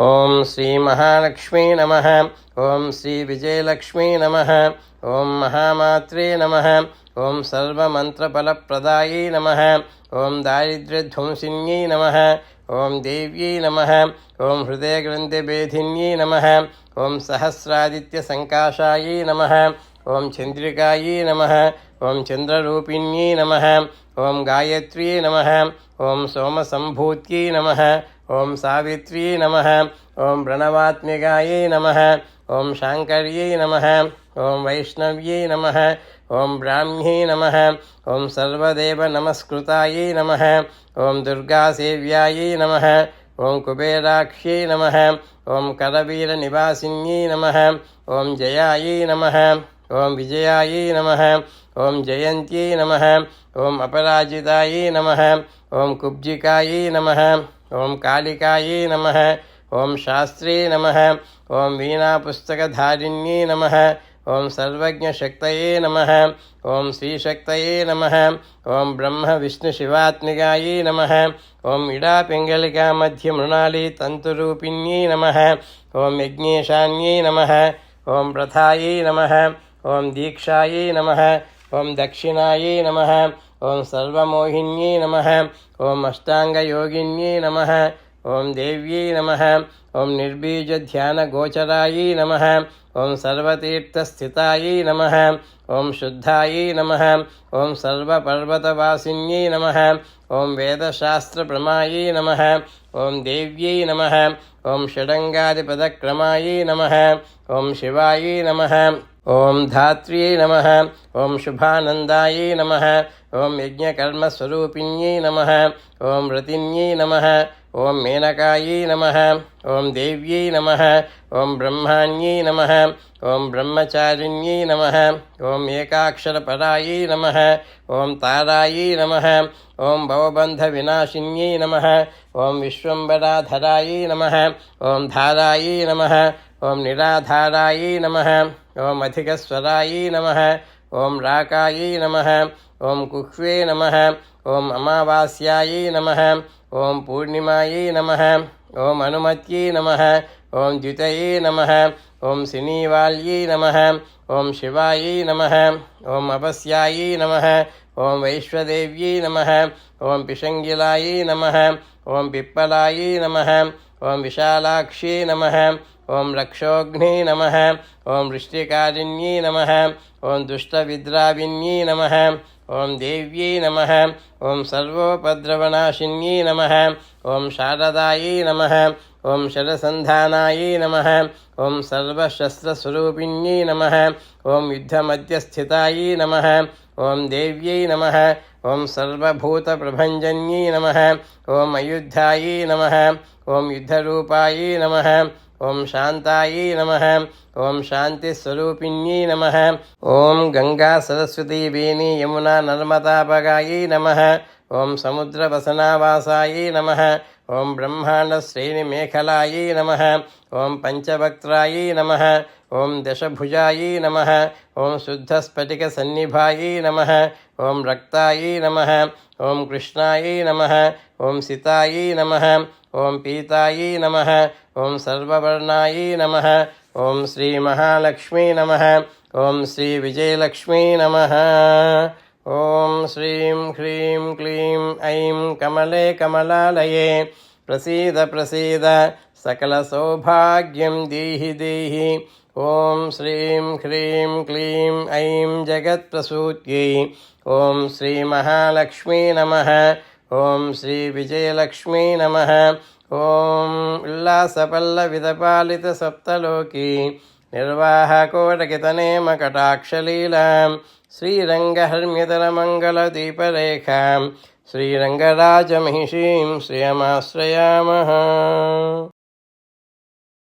ओम श्री महालक्ष्मी नम। नमः श्री विजयलक्ष्मी नम। ॐ महामात्रे नम। नमः ॐ सर्वमन्त्रफलप्रदायै नमः। ॐ दारिद्र्यध्वंसिन्यै नमः। ॐ देव्यै नमः। ॐ हृदयग्रन्थभेधिन्यै नमः। ॐ सहस्रादित्यसङ्काशायै नम। ओम चंद्रिकायै नमः ओम चंद्ररूपिण्यै नमः ओम गायत्र्यै नमः ओम सोमसम्भूत्यै नमः ओम सावित्र्यै नमः ओम प्रणवात्मिकायै नमः ओम शाङ्कर्यै नमः ओम वैष्णव्यै नमः ओम ब्राह्म्यै नमः ओम सर्वदेव नमस्कृतायै नमः ओम दुर्गासेव्यायै नमः ओम कुबेराक्ष्यै नमः ओम करवीरनिवासिन्यै नमः ओम जयायै नमः ओं विजयाय नम ॐ विजयायै नम ॐ अपराजिताय नम ॐ अपराजितायै नम ॐ कालिकाय नम ॐ कालिकायै नम ॐ शास्त्रे नम ॐ सर्वज्ञशक्त नम ॐ श्रीशक्त नम ॐ ब्रह्म विष्णुशिवात्मकाय नम ब्रह्मविष्णुशिवात्मिकायै नमः मध्य मृणाली तन्तुरूपिण्यै नम ओं यज्ञान्य नम ओं प्रथाय नमः ॐ दीक्षायै नम ॐ दक्षिणायै नम ॐ सर्वमोहिन्यै नम ओं अष्टाङ्गयोगिन्यै नम ओं निर्बीज ध्यान ॐ नम नमः ॐ नम नमः ॐ नम नमः सर्वर्वतवासी नम नमः वेदशास्त्र वेदशास्त्रप्रमायै नम ओं देव्यै नम ओं षडङ्गादिपदक्रमायै नम ओं शिवायै नम ओम धात्र्यै नम ओम शुभानन्दायै नम ओम यज्ञकर्मस्वरूपिण्यै नम ओम रतिन्यै नम ओम मेनकाय नम ओम देव्यै नम ओम ब्रह्माण्यै नम ओम ब्रह्मचारिण्यै नम ओम एकाक्षरपरायै नम ओम तारायै नम ओम भवबन्धविनाशिन्यै नम ओम विश्वराधराय नम ओम धाराय नम ओम निराधाराय नम ओम अधिकस्वराय नम ओं राकाय नम ओं कुह्वे नम ओं अमावास्याय नम ओं पूर्णिमाय नम ओं हनुमत नम ओं द्युतये नम ओं सिनीवाल्य नम ओं शिवाय नम ओं अपस्यायै नम ओं वैश्वदेव्यै नम ओं पिशंगिलाय नम ओं पिप्पलाय नम ओं विशालाक्षी नम ओं रक्षोघ्ने नमः ॐ नम ओं ॐ नम ओं ॐ नम ओं ॐ नम ओं ॐ नम ओं शरसंधानाय नम ओं ॐ नम ओं युद्धमध्यस्थिताय नम ओं ॐ नम ओं सर्वूत सर्वभूतप्रभञ्जन्यै नम ओं अयोध्याय नम ओं युद्धरूपाय नम ஓம் சாந்தாயை நம ஓம் சாந்தி ஸ்வரூபிணியை நம ஓம் கங்கா சரஸ்வதி வேணி யமுனா நர்மதாபகாயை நம ओं समुद्रवसनावासायै नमः ॐ नम ओं ॐ नम ओं दशभुजाई नम ओं ॐ शुद्धस्फटिकसन्निभायै नम ओं रक्तायै नम ओं कृष्णायै नम ओं सितायै नम ओं पीतायै नम ओं सर्ववर्णायै नम ओं श्रीमहालक्ष्मी ओं श्री श्रीविजयलक्ष्मी नम శ్రీ మహాలక్ష్మీ నమ ఓం శ్రీ విజయలక్ష్మీ నమ ఓం శ్రీం హ్రీం క్లీం ఐం కమలే కమలాలయే ప్రసీద ప్రసీద సకల సౌభాగ్యం దేహి దేహి ఓం శ్రీం హ్రీం క్లీం ఐం జగత్ప్రసూత్యై నిర్వాహకోటకితనేమకటాక్షలీలాం శ్రీరంగహర్మ్యతరమంగళదీపరేఖాం శ్రీరంగరాజమహిషీం శ్రియమాశ్రయామः.